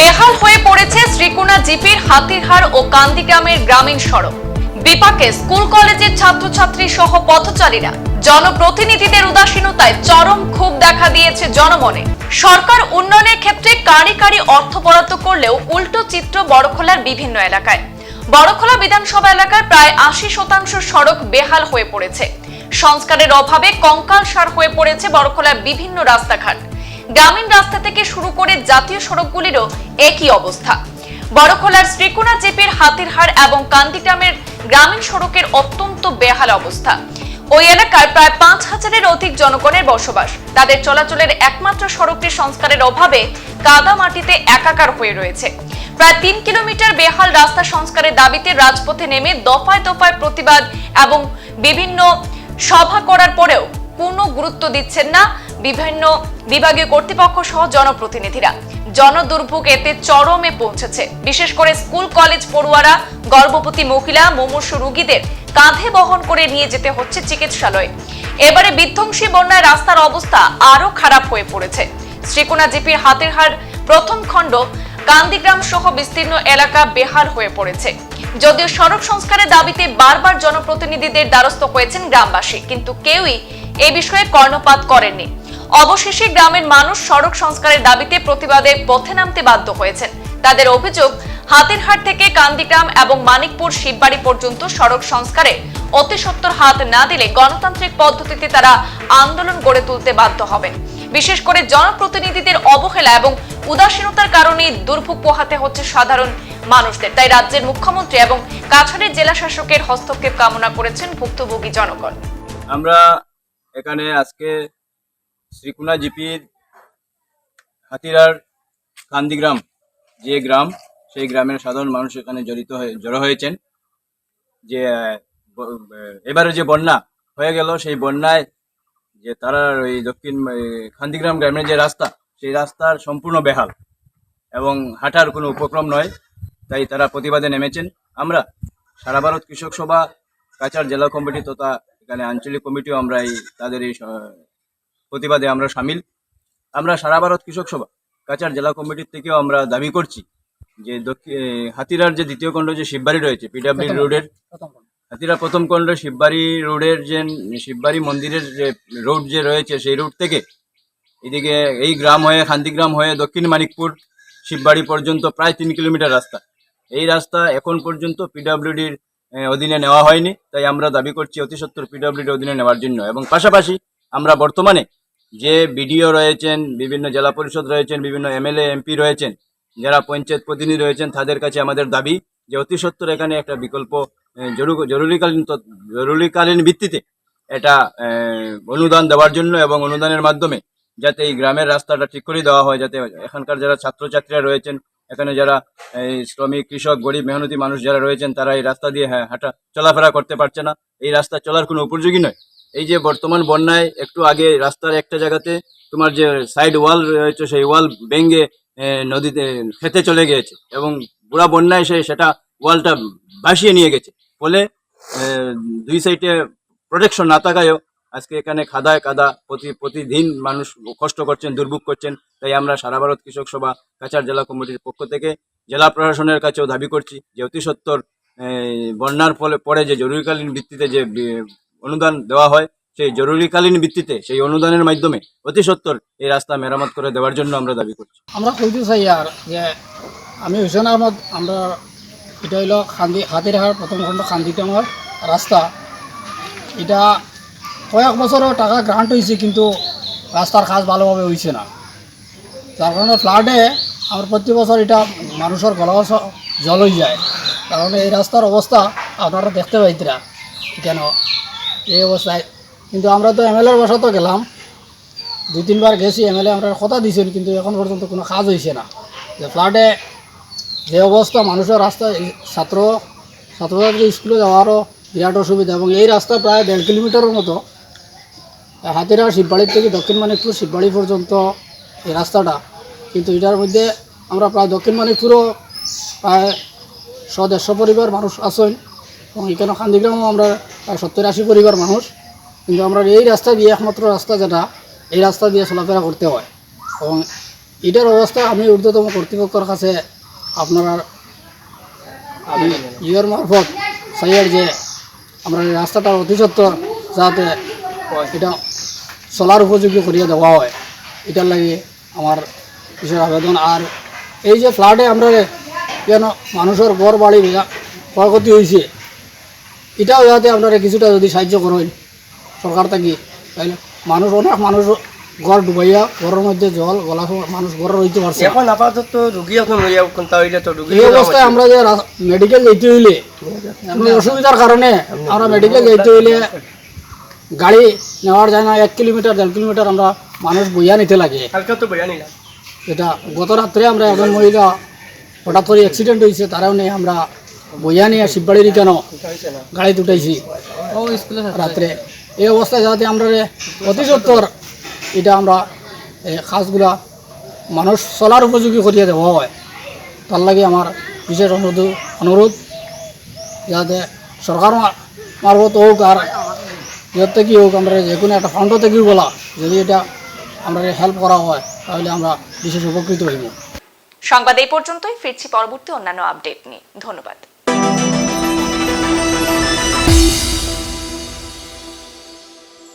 বেহাল হয়ে পড়েছে শ্রীকোনা জিপির হাতিরহাট ও কান্দিগ্রামের গ্রামীণ সড়ক। বিপাকে স্কুল কলেজের ছাত্রছাত্রী সহ পথচারীরা জনপ্রতিনিধিদের উদাসীনতায় চরম ক্ষোভ দেখা দিয়েছে জনমনে। সরকার উন্নয়নের ক্ষেত্রে কারি কারি অর্থ বরাদ্দ করলেও উল্টো চিত্র বড়খোলার বিভিন্ন এলাকায়। বড়খোলা বিধানসভা এলাকায় প্রায় আশি শতাংশ সড়ক বেহাল হয়ে পড়েছে। সংস্কারের অভাবে কঙ্কাল সার হয়ে পড়েছে বড়খোলার বিভিন্ন রাস্তাঘাট। গ্রামীণ রাস্তা থেকে শুরু করে জাতীয় সড়কগুলিরও একই অবস্থা। বড়খোলার শ্রীকোনা চেপের হাতিরহাট এবং কান্দিগ্রামের গ্রামীণ সড়কের অত্যন্ত বেহাল অবস্থা। ওই এলাকার প্রায় পাঁচ হাজারের অধিক জনগণের বসবাস। তাদের চলাচলের একমাত্র সড়কটি সংস্কারের অভাবে কাদা মাটিতে একাকার হয়ে রয়েছে। প্রায় তিন কিলোমিটার বেহাল রাস্তা সংস্কারের দাবিতে রাজপথে নেমে দফায় দফায় প্রতিবাদ এবং বিভিন্ন সভা করার পরেও কোনো গুরুত্ব দিচ্ছেন না বিভিন্ন বিভাগীয় কর্তৃপক্ষ সহ জনপ্রতিনিধিরা। জনদুর্ভোগ এতে চরমে পৌঁছেছে। বিশেষ করে স্কুল, কলেজ পড়ুয়ারা, গর্ভবতী মহিলা, মুমূর্ষু রোগীদের কাঁধে বহন করে নিয়ে যেতে হচ্ছে চিকিৎসালয়ে। এবারে বিধ্বংসী বন্যায় রাস্তার অবস্থা আরও খারাপ হয়ে পড়েছে। শ্রীকোনা জিপির হাতের হার প্রথম খণ্ড কান্দিগ্রাম সহ বিস্তীর্ণ এলাকা বেহাল হয়ে পড়েছে। যদিও সড়ক সংস্কারের দাবিতে বারবার জনপ্রতিনিধিদের দ্বারস্থ হয়েছেন গ্রামবাসী, কিন্তু কেউই এ বিষয়ে কর্ণপাত করেননি। অবশেষে গ্রামের মানুষ সড়ক সংস্কারের দাবিতে প্রতিবাদে পথে নামতে বাধ্য হয়েছেন। তাদের অভিযোগ, হাতিরহাট থেকে কান্দিগ্রাম এবং মানিকপুর শিববাড়ি পর্যন্ত সড়ক সংস্কারে অতি সত্তর হাত না দিলে গণতান্ত্রিক পদ্ধতিতে তারা আন্দোলন গড়ে তুলতে বাধ্য হবেন। বিশেষ করে জনপ্রতিনিধিদের অবহেলা এবং উদাসীনতার কারণে দুর্ভোগ পোহাতে হচ্ছে সাধারণ মানুষদের। তাই রাজ্যের মুখ্যমন্ত্রী এবং কাছাড়ের জেলা শাসকের হস্তক্ষেপ কামনা করেছেন ভুক্তভোগী জনগণ। আমরা এখানে আজকে শ্রীকুনা জিপির হাতিরার কান্দিগ্রাম যে গ্রাম সেই গ্রামের সাধারণ মানুষ এখানে জড়িত হয়ে জড়ো হয়েছেন। যে এবারে যে বন্যা হয়ে গেল সেই বন্যায় যে তারা ওই দক্ষিণ আহ, কান্দিগ্রাম গ্রামের যে রাস্তা সেই রাস্তার সম্পূর্ণ বেহাল এবং হাঁটার কোনো উপক্রম নয় তাই তারা প্রতিবাদে নেমেছেন। আমরা সারা ভারত কৃষক সভা কাছাড় জেলা কমিটি তথা এখানে আঞ্চলিক কমিটিও আমরা এই তাদের এই প্রতিবাদে আমরা সামিল। আমরা সারা ভারত কৃষক সভা কাছাড় জেলা কমিটির থেকেও আমরা দাবি করছি যে দক্ষিণ হাতিরার যে দ্বিতীয় খণ্ড যে শিববাড়ি রয়েছে পিডাব্লিউ রোডের হাতিরা প্রথম খণ্ড শিববাড়ি রোডের যে শিববাড়ি মন্দিরের যে রোড যে রয়েছে সেই রোড থেকে এদিকে এই গ্রাম হয়ে শান্তিগ্রাম হয়ে দক্ষিণ মানিকপুর শিববাড়ি পর্যন্ত প্রায় তিন কিলোমিটার রাস্তা। এই রাস্তা এখন পর্যন্ত পিডাব্লিউডির অধীনে নেওয়া হয়নি। তাই আমরা দাবি করছি অতি সত্তর পিডাব্লিউডির অধীনে নেওয়ার জন্য। এবং পাশাপাশি আমরা বর্তমানে যে বিডিও রয়েছেন, বিভিন্ন জেলা পরিষদ রয়েছেন, বিভিন্ন এমএলএ, এমপি রয়েছেন, যারা পঞ্চায়েত প্রতিনিধি রয়েছেন, তাদের কাছে আমাদের দাবি যে অতি সত্তর এখানে একটা বিকল্প জরুরিকালীন জরুরিকালীন ভিত্তিতে এটা অনুদান দেওয়ার জন্য এবং অনুদানের মাধ্যমে যাতে এই গ্রামের রাস্তাটা ঠিক করে দেওয়া হয়, যাতে এখানকার যারা ছাত্রছাত্রীরা রয়েছেন, এখানে যারা এই শ্রমিক, কৃষক, গরিব, মেহনতি মানুষ যারা রয়েছেন, তারা এই রাস্তা দিয়ে হ্যাঁ হাঁটা, চলাফেরা করতে পারছে না। এই রাস্তা চলার কোনো উপযোগী নয়। এই যে বর্তমান বন্যায় একটু আগে রাস্তার একটা জায়গাতে তোমার যে সাইড ওয়াল রয়েছে, সেই ওয়াল ভেঙ্গে নদীতে খেতে চলে গিয়েছে এবং বুড়া বন্যায় সে সেটা ওয়ালটা ভাসিয়ে নিয়ে গেছে। ফলে দুই সাইডে প্রোটেকশন না থাকায়ও আজকে এখানে খাদায় কাদা প্রতি, প্রতিদিন মানুষ কষ্ট করছেন, দুর্ভোগ করছেন। তাই আমরা সারা ভারত কৃষক সভা, কাছাড় জেলা কমিটির পক্ষ থেকে জেলা প্রশাসনের কাছেও দাবি করছি যে অতি সত্তর বন্যার ফলে পরে যে জরুরিকালীন ভিত্তিতে যে অনুদান দেওয়া হয়, সেই জরুরিকালীন ভিত্তিতে, সেই অনুদানের মাধ্যমে অতি সত্তর এই রাস্তা মেরামত করে দেওয়ার জন্য আমরা দাবি করছি। আমরা কইতে চাই আর যে আমি হুসেন আহমদ আমরা এটা হইল খান্দি, হাতিরহাট, প্রথম খণ্ড খান্দিতে আমার রাস্তা। এটা কয়েক বছরও টাকা গ্রান্ট হয়েছে কিন্তু রাস্তার কাজ ভালোভাবে হয়েছে না। যার কারণে ফ্লাডে আমার প্রতি বছর এটা মানুষের গলা জল হয়ে যায়। কারণ এই রাস্তার অবস্থা আপনারা দেখতে পাইতরা, কেন? এই অবস্থায়। কিন্তু আমরা তো এমএলএর বসাতে গেলাম। দুই তিনবার গেছি এমএলএ আমরা কথা দিয়েছেন কিন্তু এখন পর্যন্ত কোনো কাজ হয়েছে না। যে ফ্লাডে যে অবস্থা মানুষের রাস্তায় এই ছাত্র ছাত্রছাত্রী স্কুলে যাওয়ারও বিরাট অসুবিধা এবং এই রাস্তা প্রায় দেড় কিলোমিটারের মতো। হাতিরা শিববাড়ির থেকে দক্ষিণ মানিকপুর শিববাড়ি পর্যন্ত এই রাস্তাটা কিন্তু এটার মধ্যে আমরা প্রায় দক্ষিণ মানিকপুরও প্রায় শ, দেড়শো পরিবার মানুষ আছেন। এবং এখানে খান্দিগ্রামও আমরা সত্তর আশি পরিবার মানুষ, কিন্তু আমরা এই রাস্তা দিয়ে একমাত্র রাস্তা যেটা, এই রাস্তা দিয়ে চলাফেরা করতে হয়। এবং এটার অবস্থা আমি ঊর্ধ্বতম কর্তৃপক্ষের কাছে আপনারা ইয়ের মারফত সাইয়ের যে আমরা এই রাস্তাটা অতি সত্তর যাতে এটা চলার উপযোগী করিয়া দেওয়া হয়। এটার লাগে আমার বিশেষ আবেদন। আর এই যে ফ্লাটে আমরা কেন মানুষের ঘর বাড়ি ক্ষয়ক্ষতি হয়েছে এটাও যাতে আপনারা কিছুটা যদি সাহায্য করেন সরকার থাকি তাহলে মানুষ অনেক মানুষ ঘর ডুবাইয়া ঘরের মধ্যে জল গলা মানুষ ঘরে রইতে পারছে এখন আপাতত রুগী এখন লইয়া কোনটা তো রুগী এই অবস্থায় আমরা যে মেডিকেল যেতে হইলে অসুবিধার কারণে আমরা মেডিকেল যেতে হইলে গাড়ি নেওয়ার যায় না এক কিলোমিটার দেড় কিলোমিটার আমরা মানুষ বইয়া নিতে লাগে। হালকা তো বয়া নিলাম। এটা গত রাত্রে আমরা একজন মহিলা হঠাৎ করে অ্যাক্সিডেন্ট হয়েছে তারাও নিয়ে আমরা বইয়া নিয়ে শিববাড়ির কেন? গাড়ি উঠাইছি রাত্রে। এই অবস্থায় যাতে আমরা রে অতি সত্তর এটা আমরা এই কাজগুলা মানুষ চলার উপযোগী করিয়া দেওয়া হয়। তার লাগে আমার বিশেষ অনুরোধ অনুরোধ যাতে সরকার মারফত হোক আর ইয়ের থেকে হোক আমরা যে কোনো একটা ফান্ড থেকেও বলা যদি এটা আমরা হেল্প করা হয় তাহলে আমরা বিশেষ উপকৃত হইব। সংবাদ এই পর্যন্তই ফিরছি পরবর্তী অন্যান্য আপডেট নিয়ে। ধন্যবাদ।